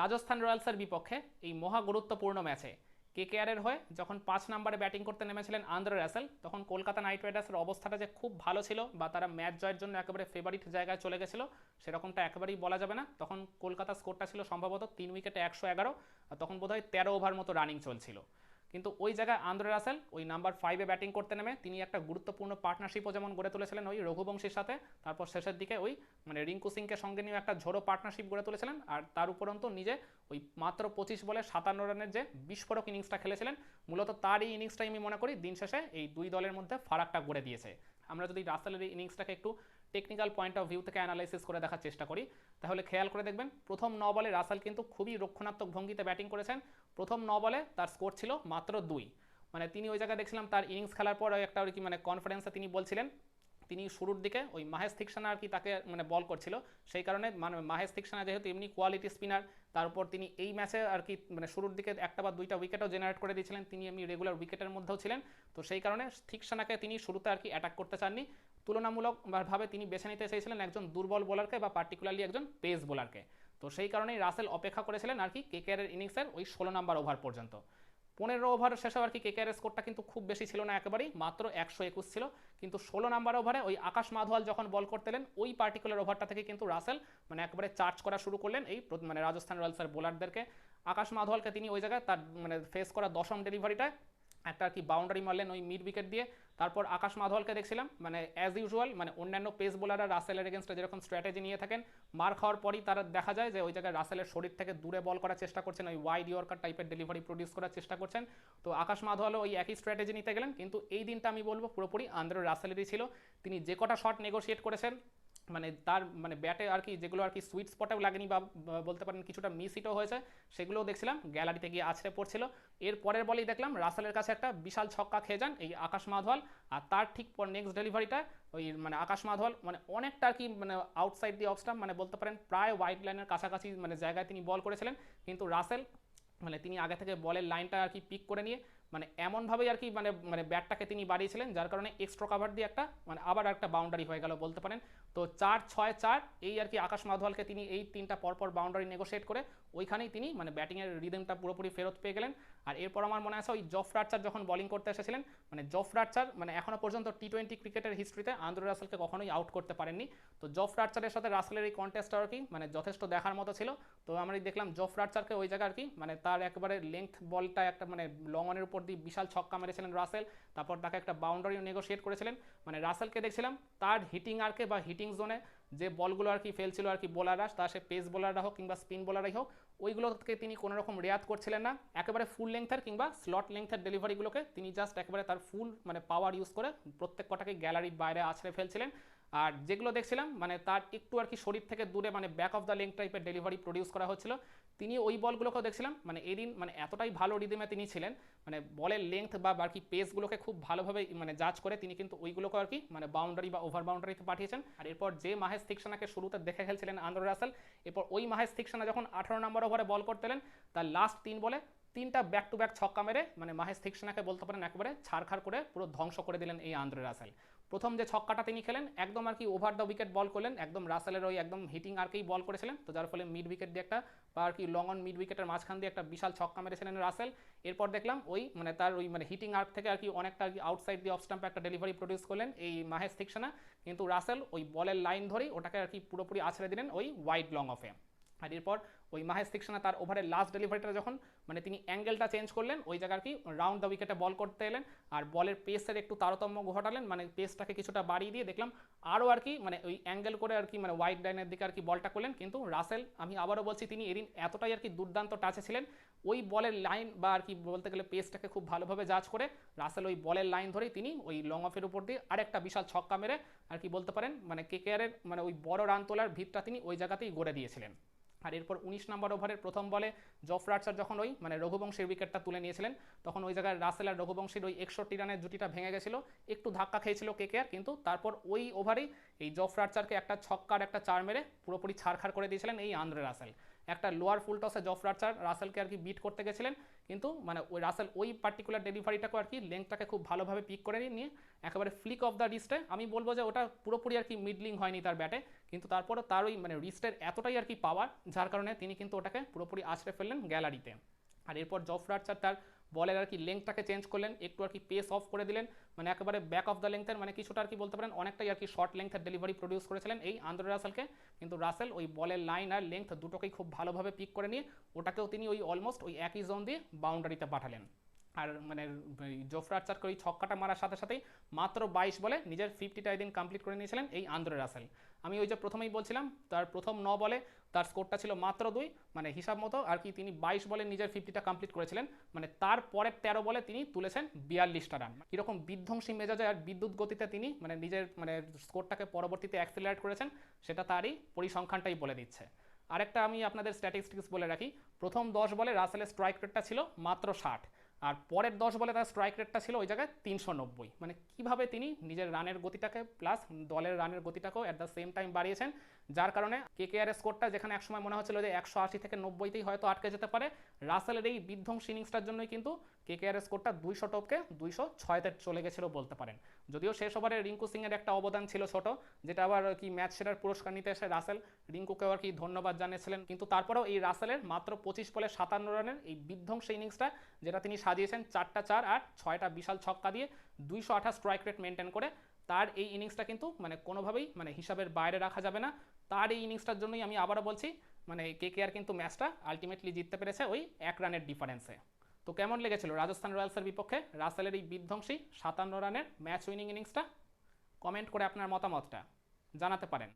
রাজস্থান রয়্যালসের বিপক্ষে এই মহা গুরুত্বপূর্ণ ম্যাচে। কেকেআরের হয়ে যখন পাঁচ নম্বরে ব্যাটিং করতে নেমেছিলেন আন্দ্রে রাসেল, তখন কলকাতা নাইট রাইডার্সের অবস্থাটা যে খুব ভালো ছিল বা তারা ম্যাচ জয়ের জন্য একেবারে ফেভারিট জায়গায় চলে গেছিল, সেরকমটা একেবারেই বলা যাবে না। তখন কলকাতা স্কোরটা ছিল সম্ভবত তিন উইকেটে একশো এগারো, আর তখন বোধহয় তেরো ওভার মতো রানিং চলছিল। কিন্তু ওই জায়গায় আন্দ্রে রাসেল ওই নাম্বার ফাইভে ব্যাটিং করতে নেমে। তিনি একটা গুরুত্বপূর্ণ পার্টনারশিপও যেমন গড়ে তুলেছিলেন ওই রঘুবংশীর সাথে, তারপর শেষের দিকে ওই মানে রিঙ্কু সিংকে সঙ্গে নিয়ে একটা ঝোড়ো পার্টনারশিপ গড়ে তুলেছিলেন। আর তার উপরন্তু নিজে ওই মাত্র পঁচিশ বলে সাতান্ন রানের যে বিস্ফোরক ইনিংসটা খেলেছিলেন, মূলত তার এই ইনিংসটাই আমি মনে করি, দিন শেষে এই দুই দলের মধ্যে ফারাকটা গড়ে দিয়েছে। আমরা যদি রাসেলের এই ইনিংসটাকে একটু টেকনিক্যাল পয়েন্ট অফ ভিউ থেকে অ্যানালাইসিস করে দেখার চেষ্টা করি, তাহলে খেয়াল করে দেখবেন, প্রথম ন বলে রাসেল কিন্তু খুবই রক্ষণাত্মক ভঙ্গিতে ব্যাটিং করেছেন। প্রথম ন বলে তার স্কোর ছিল মাত্র দুই। মানে তিনি ওই জায়গায় দেখছিলাম তার ইনিংস খেলার পর একটা আর কি মানে কনফারেন্সে তিনি বলছিলেন। তিনি শুরুর দিকে ওই মাহেশ থিকসানা আর কি তাকে মানে বল করছিল। সেই কারণে মানে মাহেশ থিকসানা যেহেতু এমনি কোয়ালিটি স্পিনার তার উপর তিনি এই ম্যাচে আর কি মানে শুরুর দিকে একটা বা দুইটা উইকেটও জেনারেট করে দিয়েছিলেন। তিনি এমনি রেগুলার উইকেটের মধ্যেও ছিলেন। তো সেই কারণে থিকসানাকে তিনি শুরুতে আর কি অ্যাটাক করতে চাননি। তুলনামূলকভাবে তিনি বেছে নিতে চেয়েছিলেন একজন দুর্বল বোলারকে বা পার্টিকুলারলি একজন পেস বোলারকে তো সেই কারণেই রাসেল অপেক্ষা করেছিলেন আর কি কেকেআরের ইনিংসের ওই ষোলো নাম্বার ওভার পর্যন্ত। পনেরো ওভার শেষে আর কি কেকেআর স্কোরটা কিন্তু খুব বেশি ছিল না একেবারেই, মাত্র একশো একুশ ছিল। কিন্তু ষোলো নাম্বার ওভারে ওই আকাশ মাধওয়াল যখন বল করতেলেন ওই পার্টিকুলার ওভারটা থেকে কিন্তু রাসেল মানে একেবারে চার্জ করা শুরু করলেন এই মানে রাজস্থান রয়্যালসের বোলারদেরকে আকাশ মাধওয়ালকে তিনি ওই জায়গায় তার মানে ফেস করা দশম ডেলিভারিটায় একটা আর কি বাউন্ডারি মারলেন ওই মিড উইকেট দিয়ে, তারপর আকাশ মাধওয়ালকে দেখছিলাম মানে অ্যাজ ইউজুয়াল মানে অন্যান্য পেস বোলাররা রাসেলের এগেনস্টে যেরকম স্ট্র্যাটেজি নিয়ে থাকেন, মার খাওয়ার পরই তারা দেখা যায় যে ওই জায়গায় রাসেলের শরীর থেকে দূরে বল করার চেষ্টা করছেন, ওই ওয়াইড ইয়র্কার টাইপের ডেলিভারি প্রডিউস করার চেষ্টা করছেন। তো আকাশ মাধওয়ালও ওই একই স্ট্র্যাটেজি নিতে গেলেন, কিন্তু এই দিনটা আমি বলব পুরোপুরি আন্দ্র রাসেলেরই ছিল। তিনি যে কটা শট নেগোশিয়েট করেছেন মানে তার মানে ব্যাটে আর কি যেগুলো আর কি সুইট স্পটেও লাগেনি বা বলতে পারেন কিছুটা মিস হিটও হয়েছে, সেগুলোও দেখছিলাম গ্যালারিতে গিয়ে আছড়ে পড়ছিল। এর পরের বলেই দেখলাম রাসেলের কাছে একটা বিশাল ছক্কা খেয়ে যান এই আকাশ মাধওয়াল আর তার ঠিক পর নেক্সট ডেলিভারিটা ওই মানে আকাশ মাধওয়াল মানে অনেকটা আর কি মানে আউটসাইড দি অফস্টাম মানে বলতে পারেন প্রায় হোয়াইট লাইনের কাছাকাছি মানে জায়গায় তিনি বল করেছিলেন। কিন্তু রাসেল মানে তিনি আগে থেকে বলের লাইনটা আর কি পিক করে নিয়ে মানে এমনভাবেই আর কি মানে মানে ব্যাটটাকে তিনি বাড়িয়েছিলেন, যার কারণে এক্সট্রা কাভার দিয়ে একটা মানে আবার একটা বাউন্ডারি হয়ে গেল বলতে পারেন। তো চার, ছয়, চার, এই আর কি আকাশ মাধওয়ালকে তিনি এই তিনটা পরপর বাউন্ডারি নেগোশিয়েট করে ওইখানেই তিনি মানে ব্যাটিংয়ের রিদমটা পুরোপুরি ফেরত পেয়ে গেলেন। আর এরপর আমার মনে আছে ওই জফ রাটচার যখন বলিং করতে এসেছিলেন মানে জফ রাটচার মানে এখনও পর্যন্ত টি টোয়েন্টি ক্রিকেটের হিস্ট্রিতে আন্দ্র রাসেলকে কখনোই আউট করতে পারেননি। তো জফ রাটচারের সাথে রাসেলের এই কন্টেস্টটা আর কি মানে যথেষ্ট দেখার মতো ছিল। তো আমরা দেখলাম জফ রাটচারকে ওই জায়গায় আর কি মানে তার একবারে লেংথ বলটা একটা মানে লং অনের উপর দিয়ে বিশাল ছক্কা মেরেছিলেন রাসেল। তারপর তাকে একটা বাউন্ডারি নেগোশিয়েট করেছিলেন। মানে রাসেলকে দেখছিলাম তার হিটিং আর্কে বা হিটিং জোনে যে বলগুলো আর কি ফেলছিল আর কি বোলাররা তা সে পেস বোলাররা হোক কিংবা স্পিন বোলারই হোক, ওইগুলোকে তিনি কোনো রকম রেয়াত করছিলেন না। একেবারে ফুল লেংথের কিংবা স্লট লেংথের ডেলিভারিগুলোকে তিনি জাস্ট একেবারে তার ফুল মানে পাওয়ার ইউজ করে প্রত্যেক কটাকে গ্যালারির বাইরে আছড়ে ফেলছিলেন। আর যেগুলো দেখছিলাম মানে তার একটু আর কি শরীর থেকে দূরে মানে ব্যাক অফ দ্য লেং টাইপের ডেলিভারি প্রডিউস করা হচ্ছিল। তিনি ওই বলগুলোকেও দেখছিলাম মানে এদিন মানে এতটাই ভালো রিদিমে তিনি ছিলেন মানে বলের লেংথ বা আর কি পেসগুলোকে খুব ভালোভাবে মানে জাজ করে তিনি কিন্তু ওইগুলোকে আর কি মানে বাউন্ডারি বা ওভার বাউন্ডারিতে পাঠিয়েছেন। আর এরপর যে মাহেশ থিকসানাকে শুরুতে দেখে খেলছিলেন আন্দ্র রাসেল, এরপর ওই মাহেশ থিকসানা যখন আঠারো নম্বর ওভারে বল করতেলেন, তার লাস্ট তিন বলে তিনটা ব্যাক টু ব্যাক ছক্কা মেরে মানে মাহেশ থিকসানাকে বলতে পারেন একেবারে ছাড়খাড় করে পুরো ধ্বংস করে দিলেন এই আন্দ্রে রাসেল। প্রথম যে ছক্কাটা তিনি খেলেন, একদম আর কি ওভার দ্য উইকেট বল করলেন, একদম রাসেলের ওই একদম হিটিং আরকেই বল করেছিলেন। তো যার ফলে মিড উইকেট দিয়ে একটা বা আর কি লং অন মিড উইকেটের মাঝখান দিয়ে একটা বিশাল ছক্কা মেরেছিলেন রাসেল এরপর দেখলাম ওই মানে তার ওই মানে হিটিং আর্ক থেকে আর কি অনেকটা আর কি আউটসাইড দিয়ে অফ স্টাম্পে একটা ডেলিভারি প্রডিউস করলেন এই মাহেশ থিকসানা কিন্তু রাসেল ওই বলের লাইন ধরেই ওটাকে আর কি পুরোপুরি আছড়ে দিলেন ওই ওয়াইড লং অফে আর এরপর ওই মাহেশ তিক্সানা তার ওভারের লাস্ট ডেলিভারিটা যখন মানে তিনি অ্যাঙ্গেলটা চেঞ্জ করলেন, ওই জায়গার কি রাউন্ড দ্য উইকেটে বল করতে এলেন, আর বলের পেসের একটু তারতম্য ঘটালেন মানে পেসটাকে কিছুটা বাড়িয়ে দিয়ে দেখলাম আরও আর কি মানে ওই অ্যাঙ্গেল করে আর কি মানে ওয়াইড লাইনের দিকে আর কি বলটা করলেন, কিন্তু রাসেল আমি আবারও বলছি, তিনি এদিন এতটাই আর কি দুর্দান্ত টাচে ছিলেন, ওই বলের লাইন বা আর কি বলতে গেলে পেসটাকে খুব ভালোভাবে জাজ করে রাসেল ওই বলের লাইন ধরেই তিনি ওই লং অফের উপর দিয়ে আরেকটা বিশাল ছক্কা মেরে আর কি বলতে পারেন মানে কেকেআরের মানে ওই বড় রান তোলার ভিতটা তিনি ওই জায়গাতেই গড়ে দিয়েছিলেন। আর এরপর উনিশ নম্বর ওভারের প্রথম বলে জফ রাটসার যখন ওই মানে রঘুবংশের উইকেটটা তুলে নিয়েছিলেন, তখন ওই জায়গায় রাসেল আর রঘুবংশীর ওই একষট্টি রানের জুটিটা ভেঙে গেছিল। একটু ধাক্কা খেয়েছিল কেকেআর কিন্তু তারপর ওই ওভারেই এই জফ রাটসারকে একটা ছক্কার একটা চার মেরে পুরোপুরি ছাড়খাড় করে দিয়েছিলেন এই আন্দ্রে রাসেল। একটা লোয়ার ফুল টসে জফ রাটসার রাসেলকে আর কি বিট করতে গেছিলেন, কিন্তু মানে ওই রাসেল ওই পার্টিকুলার ডেলিভারিটাকে আর কি লেংথটাকে খুব ভালোভাবে পিক করে নিয়ে, একেবারে ফ্লিক অফ দ্য রিস্টে আমি বলব যে ওটা পুরোপুরি আর কি মিডলিং হয়নি তার ব্যাটে কিন্তু তারপরে তার ওই মানে রিস্টের এতটাই আর কি পাওয়ার যার কারণে তিনি কিন্তু ওটাকে পুরোপুরি আছড়ে ফেললেন গ্যালারিতে আর এরপর জফরা আর্চার তার বলের আর কি লেংথটাকে চেঞ্জ করলেন, একটু আর কি পেস অফ করে দিলেন মানে একেবারে ব্যাক অফ দ্য লেংথের মানে কিছুটা আর কি বলতে পারেন, অনেকটাই আর কি শর্ট লেংথের ডেলিভারি প্রডিউস করেছিলেন এই আন্দ্রে রাসেলকে। কিন্তু রাসেল ওই বলের লাইন আর লেংথ দুটোকেই খুব ভালোভাবে পিক করে নিয়ে, ওটাকেও তিনি ওই অলমোস্ট ওই একই জোন দিয়ে বাউন্ডারিতে পাঠালেন। আর মানে জোফরা আর্চারকে ওই ছক্কাটা মারার সাথে সাথেই মাত্র বাইশ বলে নিজের ফিফটিটা এদিন কমপ্লিট করে নিয়েছিলেন এই আন্দ্রে রাসেল। আমি ওই যে প্রথমেই বলছিলাম, তার প্রথম ন বলে তার স্কোরটা ছিল মাত্র দুই মানে হিসাব মতো, আর কি তিনি বাইশ বলে নিজের ফিফটিটা কমপ্লিট করেছিলেন মানে তার পরের তেরো বলে তিনি তুলেছেন বিয়াল্লিশটা রান কীরকম বিধ্বংসী মেজাজে আর বিদ্যুৎ গতিতে তিনি মানে নিজের মানে স্কোরটাকে পরবর্তীতে অ্যাক্সিলারেট করেছেন, সেটা তারই পরিসংখ্যানটাই বলে দিচ্ছে। আরেকটা আমি আপনাদের স্ট্যাটিস্টিক্স বলে রাখি, প্রথম দশ বলে রাসেলের স্ট্রাইক রেটটা ছিল মাত্র ষাট। আর পরের দশ বলে তার স্ট্রাইক রেটটা ছিল ওই জায়গায় তিনশো নব্বই। মানে কীভাবে তিনি নিজের রানের গতিটাকে প্লাস দলের রানের গতিটাকেও অ্যাট দ্য সেম টাইম বাড়িয়েছেন, যার কারণে কে কে আর স্কোরটা যেখানে একসময় মনে হচ্ছিল যে একশো আশি থেকে নব্বইতেই হয়তো আটকে যেতে পারে রাসেলের এই বিধ্বংসী ইনিংসটার জন্যই কিন্তু কে কে আর স্কোরটা দুইশো টপকে দুইশো ছয়তে চলে গেছিল বলতে পারেন। যদিও শেষ ওভারে রিঙ্কু সিংয়ের একটা অবদান ছিল ছোট, যেটা আবার কি ম্যাচ সেরার পুরস্কার নিতে এসে রাসেল রিঙ্কুকেও আর কি ধন্যবাদ জানিয়েছিলেন, কিন্তু তারপরেও এই রাসেলের মাত্র পঁচিশ বলে সাতান্ন রানের এই বিধ্বংসী ইনিংসটা, যেটা তিনি সাজিয়েছেন চারটা চার আর ছয়টা বিশাল ছক্কা দিয়ে দুইশো আঠাশ স্ট্রাইক রেট মেনটেন করে, তার এই ইনিংসটা কিন্তু মানে কোনোভাবেই মানে হিসাবের বাইরে রাখা যাবে না। তার এই ইনিংসটার জন্যই আমি আবারও বলছি মানে কে কে আর কিন্তু ম্যাচটা আলটিমেটলি জিততে পেরেছে ওই এক রানের ডিফারেন্সে তো কেমন লেগেছিল রাজস্থান রয়্যালসের বিপক্ষে? রাসেলের এই বিধ্বংসী সাতান্ন রানের ম্যাচ উইনিং ইনিংসটা? কমেন্ট করে আপনার মতামতটা জানাতে পারেন।